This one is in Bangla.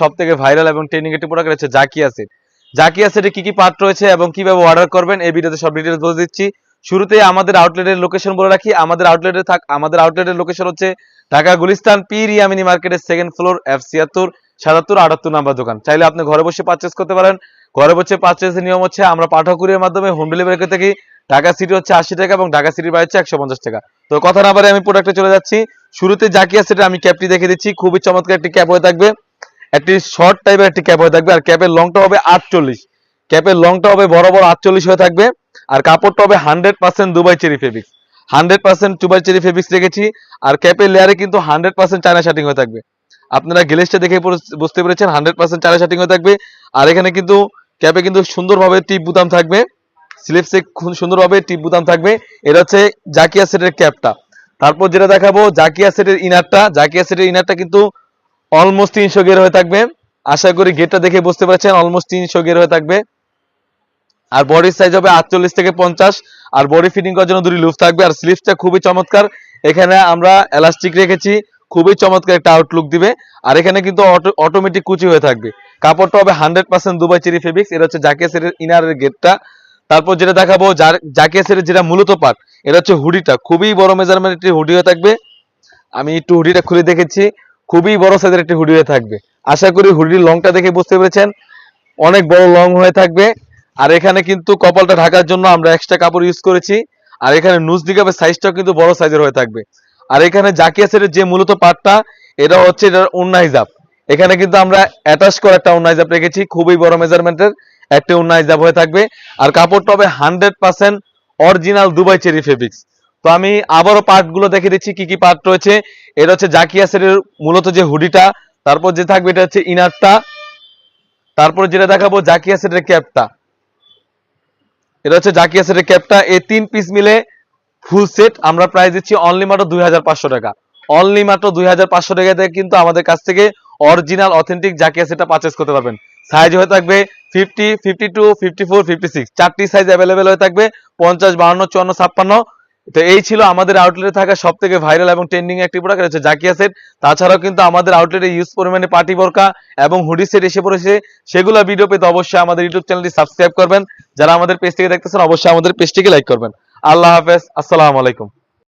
সব থেকে ভাইরাল এবং ট্রেনিং একটি প্রোডাক্ট রয়েছে জাকি অ্যাসিড জাকি অ্যাসিডে কি কি পার্ট রয়েছে এবং কীভাবে অর্ডার করবেন, এই ভিডিওতে সব ডিটেলস বলে দিচ্ছি। শুরুতে আমাদের আউটলেটের লোকেশন বলে রাখি। আমাদের আউটলেটে থাক আমাদের আউটলেটের লোকেশন হচ্ছে ঢাকা গুলিস্তান পি রিয়ামিনি মার্কেটের সেকেন্ড ফ্লোর এফ ছিয়াত্তর সাতাত্তর আটাত্তর নাম্বার দোকান। চাইলে আপনি ঘরে বসে পারচেস করতে পারেন। ঘরে বসে পারচেসের নিয়ম হচ্ছে আমরা পাঠাকুরির মাধ্যমে হোম ডেলিভারি করে থাকি ঢাকা সিটি হচ্ছে আশি টাকা এবং ঢাকা সিটির বাইরে হচ্ছে একশো পঞ্চাশ টাকা। তো কথা না বারে আমি প্রোডাক্টে চলে যাচ্ছি। শুরুতে জাকিয়া অ্যাসিডে আমি ক্যাপটি দেখে দিচ্ছি। খুবই চমৎকার একটি ক্যাপ হয়ে থাকবে। একটি শর্ট টাইপের একটি ক্যাপ হয়ে থাকবে, আর ক্যাপের লংটা হবে আটচল্লিশ। ক্যাপের লংটা হবে বড় আটচল্লিশ হয়ে থাকবে, আর কাপড়টা হবে hundred percent Dubai cherry fabrics hundred percent Dubai cherry fabrics রেখেছি আর ক্যাপের লেয়ারে কিন্তু হান্ড্রেড পার্সেন্ট চায়না শার্টিং হয়ে থাকবে। আপনারা গ্লেসটা দেখে বুঝতে পেরেছেন হান্ড্রেড পার্সেন্ট চায়না শার্টিং হয়ে থাকবে, আর এখানে কিন্তু ক্যাপে কিন্তু সুন্দরভাবে টিপ বুতাম থাকবে। স্লিপসে খুব সুন্দরভাবে টিপ বুতাম থাকবে, এটা হচ্ছে জাকিয়া সেটের ক্যাপটা তারপর যেটা দেখাবো জাকিয়া সেটের ইনারটা জাকিয়া সেটের ইনারটা কিন্তু অলমোস্ট তিনশো গের হয়ে থাকবে। আশা করি গেটটা দেখে বুঝতে পারছেন অলমোস্ট তিনশো গের হয়ে থাকবে। আর বডির সাইজ হবে আটচল্লিশ থেকে পঞ্চাশ, আর বডি ফিটিং করার জন্য দুটি লুপ থাকবে, আর স্লিভসটা খুবই চমৎকার। এখানে আমরা এলাস্টিক রেখেছি, খুবই চমৎকার একটা আউটলুক দিবে। আর এখানে কিন্তু অটোমেটিক কুচি হয়ে থাকবে। কাপড়টা হবে hundred percent Dubai cherry fabrics এটা হচ্ছে জাকিয়া সেটের ইনারের গেটটা। তারপর যেটা দেখাবো সেটের যেটা মূলত পার্ট এটা হচ্ছে হুডিটা খুবই বড় মেজারমেন্ট একটি হুডি হয়ে থাকবে। আমি একটু হুডিটা খুলে দেখেছি। খুবই বড় সাইজের একটি হুডি হয়ে থাকবে। আশা করি হুডির লংটা দেখে বুঝতে পেরেছেন। অনেক বড় লং হয়ে থাকবে। আর এখানে কিন্তু কপালটা ঢাকার জন্য আমরা এক্সট্রা কাপড় ইউজ করেছি। আর এখানে নুজ দিকাপের সাইজটাও কিন্তু বড় সাইজের হয়ে থাকবে। আর এখানে জাকিয়া সেটের যে মূলত পাটটা এটা হচ্ছে এটার উন্না হিজাব এখানে কিন্তু আমরা অ্যাটাচ করে একটা উন্না হিজাব রেখেছি। খুবই বড় মেজারমেন্টের একটা উন্না হিজাব হয়ে থাকবে। আর কাপড়টা হবে hundred percent original Dubai cherry fabrics তো আমি আবারও পার্টগুলো দেখে দিচ্ছি, কি কি পার্ট রয়েছে। এটা হচ্ছে জাকিয়া সেটের মূলত যে হুডিটা, তারপর যে থাকবে এটা হচ্ছে ইনারটা, তারপর যেটা দেখাবো জাকিয়া সেটের ক্যাপটা। এটা হচ্ছে জাকিয়া সেটের ক্যাপটা, এই তিন পিস মিলে ফুল সেট, আমরা প্রাইস দিচ্ছি অনলি মাত্র দুই হাজার পাঁচশো টাকা। অনলি মাত্র দুই হাজার পাঁচশো টাকা থেকে কিন্তু আমাদের কাছ থেকে অরিজিনাল অথেন্টিক জাকিয়া সেটটা পারচেস করতে পারবেন। সাইজ হয়ে থাকবে fifty fifty two fifty four fifty six চারটি সাইজ অ্যাভেলেবেল হয়ে থাকবে, পঞ্চাশ, বাহান্ন, চুয়ান্ন, ছাপ্পান্ন। তো এই ছিল আমাদের আউটলেটে থাকা সব থেকে ভাইরাল এবং ট্রেন্ডিং একটি প্রোডাক্ট হচ্ছে জাকিয়া সেট। তাছাড়াও কিন্তু আমাদের আউটলেটে ইউজ পরিমাণে পার্টি বরকা এবং হুডি সেট এসে পড়েছে। সেগুলো ভিডিও পেতে অবশ্যই আমাদের ইউটিউব চ্যানেলটি সাবস্ক্রাইব করবেন। যারা আমাদের পেজ থেকে দেখতেছেন, অবশ্যই আমাদের পেজটিকে লাইক করবেন। আল্লাহ হাফেজ, আসসালাম আলাইকুম।